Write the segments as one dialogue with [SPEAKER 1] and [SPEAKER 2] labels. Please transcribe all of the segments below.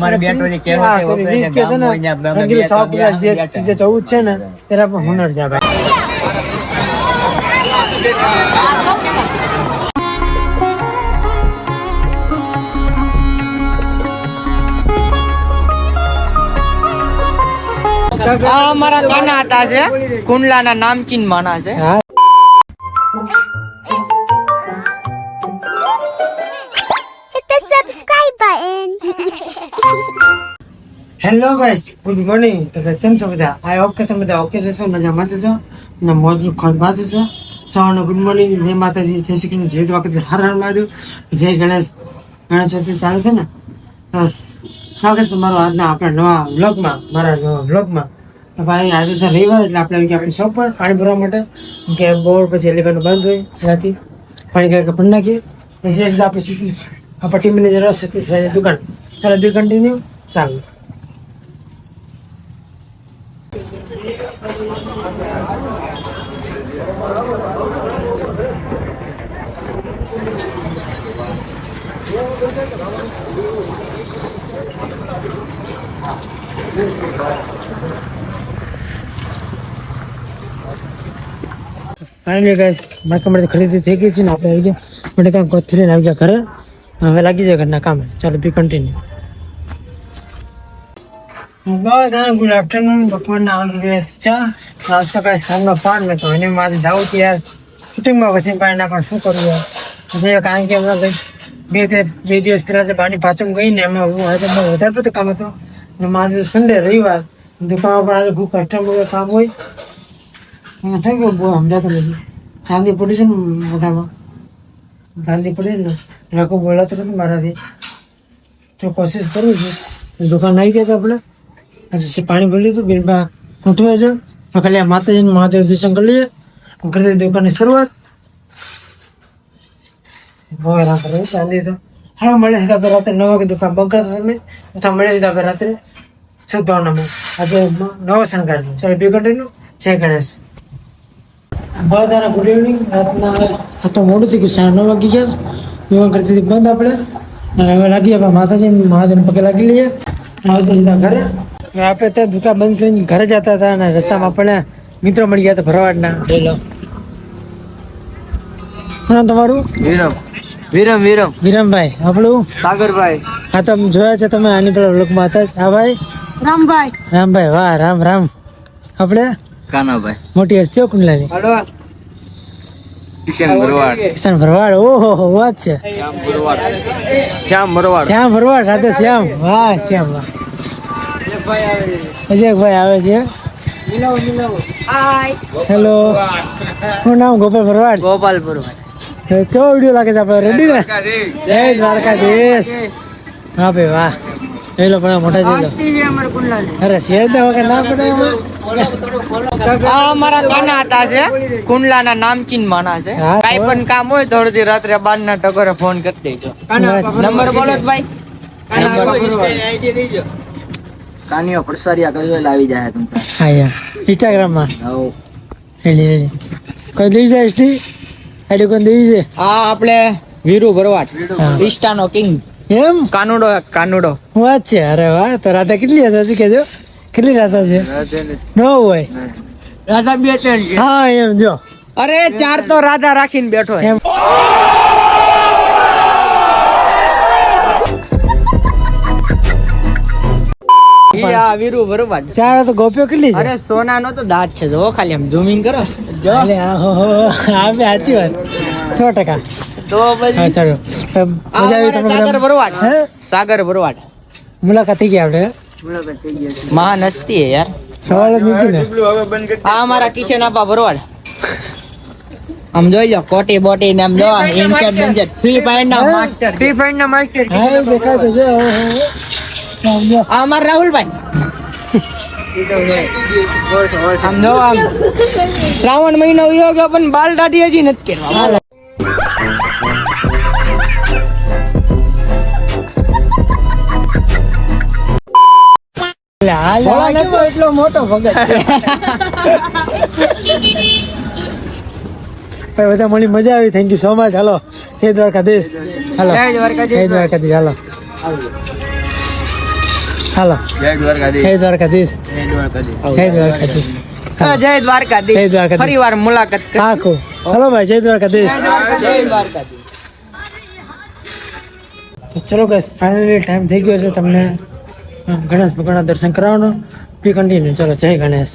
[SPEAKER 1] અમારે છે,
[SPEAKER 2] પેલી
[SPEAKER 1] વપરાય
[SPEAKER 2] વીસ
[SPEAKER 1] છે,
[SPEAKER 2] કે છે ને,
[SPEAKER 1] ગામ હોય ને આપણે બે તો બે
[SPEAKER 2] જે- ચૌદ છે ને તેના પણ હુનર છે આ ભાઈ.
[SPEAKER 3] આ અમારા કાના હતા છે કુંડલાના નામચીન માના છે.
[SPEAKER 2] હેલો ગાઈસ ગુડ મોર્નિંગ તો કે કેમ છો બધા? આઈ ઓકે તમે બધા ઓકે જશો મજામાં છો અને મોજનું ખોજમાં જ છો. સવારનો ગુડ મોર્નિંગ જય માતાજી, જય શ્રી કૃષ્ણ, જય દ્વારકા હર હર મહાદેવ. જય ગણેશ. ગણેશ ચતુર્થી ચાલે છે ને? તો સ્વાગત છે મારો આજના આપણા નવા વ્લોગમાં, મારા નવા વ્લોગમાં. તો ભાઈ, આજે છે રવિવાર એટલે આપણે કે આપણી શોપ પર પાણી ભરવા માટે. કે બોર પછી એલિફન્ટ બંધ હોય ત્યાંથી પાણી કાંઈ ભરી નાખીએ. પછી આપણે સીધી, આપણા ટીમ મેનેજર સતીશ દુકાન. ચાલો બી કન્ટિન્યુ ચાલો. ફાઇનલી ગાઈસ મારા માટે ખરીદી થઈ ગઈ છે ને, આપણે આવી ગયા. મને કામ કોથળી આવી ગયા ઘરે. હવે લાગી જાય ઘરના કામે. ચાલો બી કન્ટિન્યુ બધાને ગુડ આફ્ટરનૂન. બપોરના આવી છે ચા. નાસ્તો કાંઈ સાંજનો પાડ તો એને મારે જાઉં કે યાર. શૂટિંગમાં પછી પાણી પણ શું કરવું કારણ કે હમણાં કંઈક બે તે બે દિવસ પહેલાં જે બાની પાછળ ગઈ ને એમાં હું આજે બહુ વધારે પડતું કામ હતું. અને મારે સન્ડે રવિવાર, દુકાનમાં પણ આજે ખૂબ કસ્ટમર કામ હોય. એમાં થઈ ગયું બહુ સમજાતું નથી. ચાંદી પડી છે ને બધામાં ચાંદી પડી ને? લોકો બોલાતું નથી મારાથી. તો કોશિશ કરું છું. દુકાન આવી ગયા આપણે. આજે પાણી ભરી લીધું ઉઠવે છે તો ખાલી માતાજીને મહાદેવ દર્શન કરી લઈએ. કરી દુકાનની શરૂઆત. આપણે રાત્રે નવ વાગે દુકાન બંધ કરતા તમે અથવા મળે સીધા આપણે રાત્રે સદભાવનામાં આજે નવો શણગાર છે ચાલો બે કન્ટિન્યુ જય ગણેશ બધાને ગુડ ઇવનિંગ રાતના આ તો મોડું થઈ ગયું સાડા નવ વાગી ગયા દુકાન કરતી હતી બંધ આપણે હવે લાગી આપણે માતાજી મહાદેવને પગે લાગી લઈએ હવે સીધા ઘરે આપણે તો દુકાન બંધ કરીને ઘરે જતા હતા અને રસ્તામાં આપણે મિત્રો મળી ગયા હતા ભરવાડના શું તમારું
[SPEAKER 3] વિરમ વિરમ વિરમ.
[SPEAKER 2] વિરમભાઈ આપણું?
[SPEAKER 3] સાગરભાઈ.
[SPEAKER 2] હા તમે જોયા છે તમે આની પેલા વ્લોગમાં હતા જ. હા ભાઈ?
[SPEAKER 3] રામભાઈ.
[SPEAKER 2] રામભાઈ વાહ રામ રામ. આપણે?
[SPEAKER 1] કાનાભાઈ.
[SPEAKER 2] મોટી હસ્તીઓ
[SPEAKER 3] કુંડલાજી.
[SPEAKER 1] કિશન ભરવાડ.
[SPEAKER 2] કિશન ભરવાડ ઓહો હો વાત છે.
[SPEAKER 3] શ્યામ
[SPEAKER 2] શ્યામ ભરવાડ. રાધે શ્યામ. વાહ શ્યામ વાહ. અજયભાઈ આવે છે. હેલો શું નામ? ગોપાલ ભરવાડ?
[SPEAKER 3] ગોપાલ
[SPEAKER 2] એ કેવો વીડિયો લાગે છે આપણે? રેડી ને? જય દ્વારકાધીશ. હા ભાઈ વાહ. એ લો પણ મોટા જઈ લો અરે શેર દે વગર ના પડે
[SPEAKER 3] આ અમારા કાના હતા છે. કુંડલાના નામચીન માના છે.
[SPEAKER 2] હા,
[SPEAKER 3] કાંઈ પણ કામ હોય તો અડધી રાત્રે બાર ના ટકોરે ફોન કરી દેજો. નંબર બોલો જ ભાઈ.
[SPEAKER 1] કાનીઓ પડસરિયા કર્યો એટલે આવી જાય તમે
[SPEAKER 2] હા યાર ઇન્સ્ટાગ્રામમાં
[SPEAKER 1] હા
[SPEAKER 2] હેલી હેલી કોઈ દેવી છે એસટી આઈડી દેવી છે?
[SPEAKER 3] આ આપણે વીરુ ભરવાડ. ઈસ્ટાનો કિંગ.
[SPEAKER 2] એમ?
[SPEAKER 3] કાનુડો કાનુડો.
[SPEAKER 2] વાત છે અરે વાહ તો રાધા કેટલી હતા શું કેજો કેટલી રાધા છે? ન હોય.
[SPEAKER 3] રાધા બે ત્રણ છે.
[SPEAKER 2] હા એમ જો.
[SPEAKER 3] અરે ચાર તો રાધા રાખીને બેઠો
[SPEAKER 2] એમ.
[SPEAKER 3] ઈ આ વીરુ બરોબર
[SPEAKER 2] ચાર તો ગોપીઓ કેટલી છે?
[SPEAKER 3] અરે સોનાનો તો દાંત છે જો ખાલી આમ ઝૂમિંગ કરો. જો.
[SPEAKER 2] સાચી વાત. સો ટકા.
[SPEAKER 3] તો પછી
[SPEAKER 2] સારું. મજા આવી
[SPEAKER 3] અમારા સાગર? ભરવાડ.
[SPEAKER 2] હે?
[SPEAKER 3] સાગર ભરવાડ.
[SPEAKER 2] મુલાકાત થઈ ગઈ આપણે?
[SPEAKER 3] મહાન હસ્તી યાર.
[SPEAKER 2] સવાલ જ નથી ને.
[SPEAKER 3] આ અમારા કિશન આપા ભરવાડ. આમ જોઈ લો કોટી બોટી ને આમ જો ઇન્સેટ બિન્સેટ ફ્રી ફાયર ના માસ્ટર ફ્રી ફાયર ના માસ્ટર
[SPEAKER 2] હા દેખાય તો જો.
[SPEAKER 3] આ અમારા રાહુલભાઈ. આમ જો આમ. શ્રાવણ મહિનો વયો ગયો પણ બાલ દાઢી હજી નથી કરવા.
[SPEAKER 2] એટલો
[SPEAKER 3] મોટો ભગત છે.
[SPEAKER 2] બધા મળી મજા આવી. થેન્ક યુ સો મચ હાલો. જય દ્વારકાધીશ. હાલો.
[SPEAKER 3] જય દ્વારકાધીશ.
[SPEAKER 2] હાલો. હાલો.
[SPEAKER 1] જય દ્વારકાધીશ.
[SPEAKER 2] જય દ્વારકાધીશ.
[SPEAKER 1] જય દ્વારકાધીશ.
[SPEAKER 2] જય દ્વારકાધીશ.
[SPEAKER 3] હા, જય
[SPEAKER 2] જય
[SPEAKER 3] દ્વારકાધીશ. ફરી વાર મુલાકાત
[SPEAKER 2] હલો ભાઈ જય દ્વારકાધીશ.
[SPEAKER 3] જય દ્વારકાધીશ.
[SPEAKER 2] તો ચલો ગાઈસ ફાઇનલી ટાઈમ થઈ ગયો છે તમને. ગણેશ ભગવાનના દર્શન કરાવવાનો. બી કન્ટિન્યુ ચલો જય ગણેશ.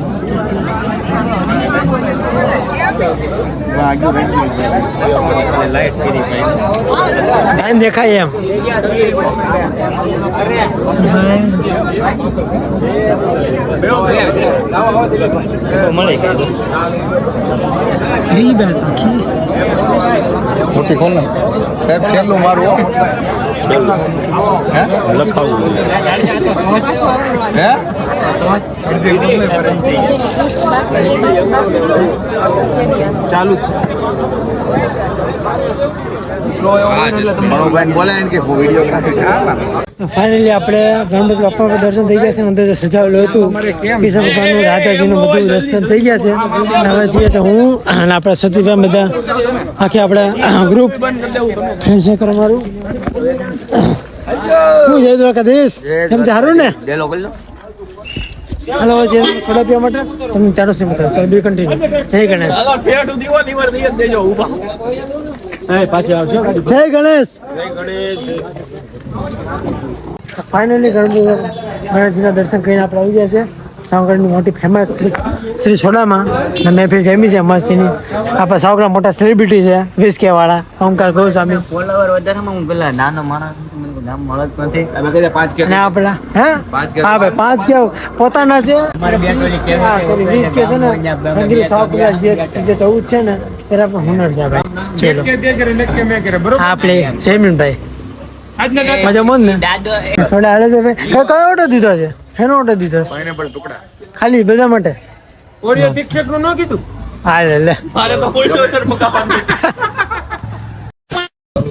[SPEAKER 2] ટાઈમ દેખાય એમ મળી બેત આખી
[SPEAKER 1] મોટી ખોલ ને સાહેબ છેલ્લું મારું હે લખાવું હે ચાલુ
[SPEAKER 2] ફાઇનલી આપણે ગણપતિ બાપા દર્શન થઈ ગયા છે અંદર સજાવેલું હતું. કિશન ભગવાનનું રાધાજીનું બધું દર્શન થઈ ગયા છે. અને હવે જઈએ છે હું અને આપણા સતીભાઈ બધા આખી આપણે ગ્રુપ ફ્રેન્ડ છે અમારું હું જય દ્વારકાધીશ. એમ સારું ને. હલો જે થોડા પીવા માટે તમને ચાલો સિમ કરો ચાલો બી કન્ટિન્યુ જય ગણેશ જય ગણેશ ફાઇનલી ગણપતિ ગણેશજીના દર્શન કરીને આપણે આવી ગયા છે સાવગઢની મોટી ફેમસ શ્રી છોડામાં અને મહેફિલ જમી છે મસ્તીની. આપણા સાવગઢ મોટા સેલિબ્રિટી છે વિસ્કે વાળા ઓમકાર ગૌસ્વામી.
[SPEAKER 1] ફોલોવર વધારેમાં હું પેલા નાનો માણસ છું, મને કોઈ નામ મળત નથી. અમે કીધું પાંચ કે
[SPEAKER 2] અને આપણા હે? હા ભાઈ પાંચ કે પોતાના છે.
[SPEAKER 1] મારે બે ટોળી કે
[SPEAKER 2] વીસ કે છે ને રંગીલી જે જે ચૌદ છે ને તેના પણ હુનર છે ભાઈ. ચલો. આપણે મજા મન ને? થોડે હાલે છે ભાઈ. કયો ઓર્ડર દીધો છે? એનો ઓર્ડર દીધો?
[SPEAKER 1] પાઇનેપલ ટુકડા.
[SPEAKER 2] ખાલી બધા માટે?
[SPEAKER 4] ઓરિયો તીક્ષકનું ન કીધું?
[SPEAKER 2] હા લે લે.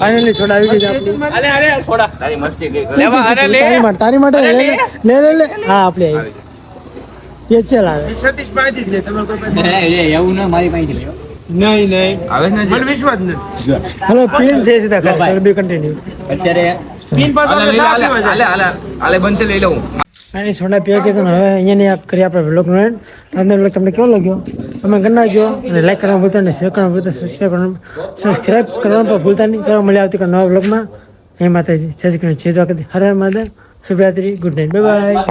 [SPEAKER 2] ફાઇનલી છોડા આવી ગઈ આપણી. અરે અરે આપણી
[SPEAKER 1] તારી મસ્તી ગઈ લેવા અરે લે.
[SPEAKER 2] તારી માટે તારી માટે લે લે. લે લે લે. હા આપણે આવી એ ચાલ આવે.
[SPEAKER 4] સતીશ પાઈ લે તમારે કોઈ પાસે
[SPEAKER 3] એવું ના મારી પાઈ લેવો
[SPEAKER 4] નહીં નહીં.
[SPEAKER 1] આવે જ
[SPEAKER 4] મને વિશ્વાસ નથી.
[SPEAKER 2] હલો પિન છે સીધા ખરે બી કન્ટિન્યુ
[SPEAKER 3] અત્યારે
[SPEAKER 4] પિન
[SPEAKER 1] હાલે,
[SPEAKER 4] સાપી
[SPEAKER 1] હાલે, હાલે, હાલે, બનશે લઈ લઉં.
[SPEAKER 2] અને સોડા પીવા કે હવે અહીંયાની આ કરી આપણે બ્લોગનો નો તમને બ્લોગ તમને કેવો લાગ્યો? તમે ગણાવજો અને લાઈક કરવા ભૂલતા નહીં શેર કરવાનું ભૂલતા સબસ્ક્રાઈબ સબસ્ક્રાઈબ કરવાનું પણ ભૂલતા નહીં, ચાલો મળ્યા આવતીકાલ નવા બ્લોગમાં એ માતાજી, જય શ્રી કૃષ્ણ, જય દ્વારકાથી હર માતા શુભરાત્રી ગુડ નાઇટ બાય બાય